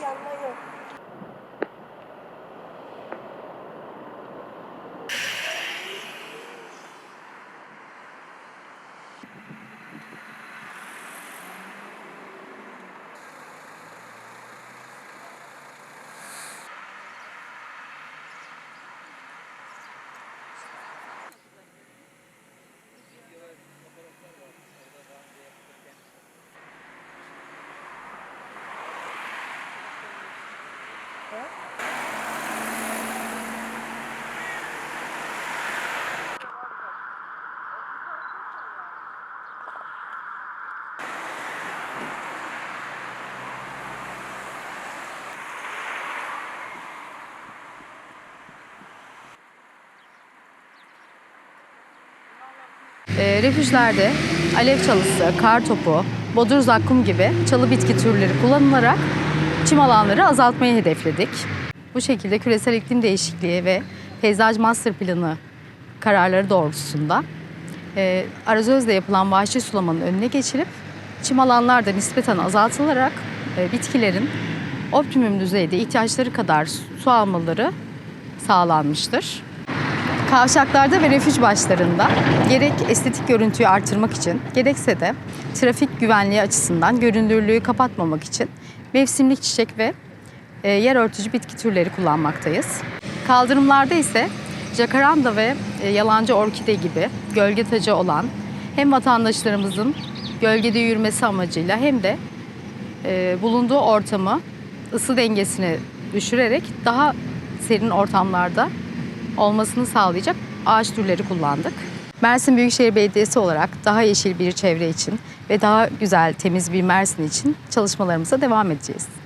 hiç yok. E, refüjlerde alev çalısı, kar topu, bodur zakkum gibi çalı bitki türleri kullanılarak çim alanları azaltmayı hedefledik. Bu şekilde küresel iklim değişikliği ve peyzaj master planı kararları doğrultusunda e, arazözle yapılan vahşi sulamanın önüne geçilip çim alanlarda nispeten azaltılarak e, bitkilerin optimum düzeyde ihtiyaçları kadar su almaları sağlanmıştır. Kavşaklarda ve refüj başlarında gerek estetik görüntüyü artırmak için gerekse de trafik güvenliği açısından göründürlüğü kapatmamak için mevsimlik çiçek ve e, yer örtücü bitki türleri kullanmaktayız. Kaldırımlarda ise jacaranda ve e, yalancı orkide gibi gölge tacı olan hem vatandaşlarımızın gölgede yürümesi amacıyla hem de e, bulunduğu ortamı ısı dengesini düşürerek daha serin ortamlarda olmasını sağlayacak ağaç türleri kullandık. Mersin Büyükşehir Belediyesi olarak daha yeşil bir çevre için ve daha güzel, temiz bir Mersin için çalışmalarımıza devam edeceğiz.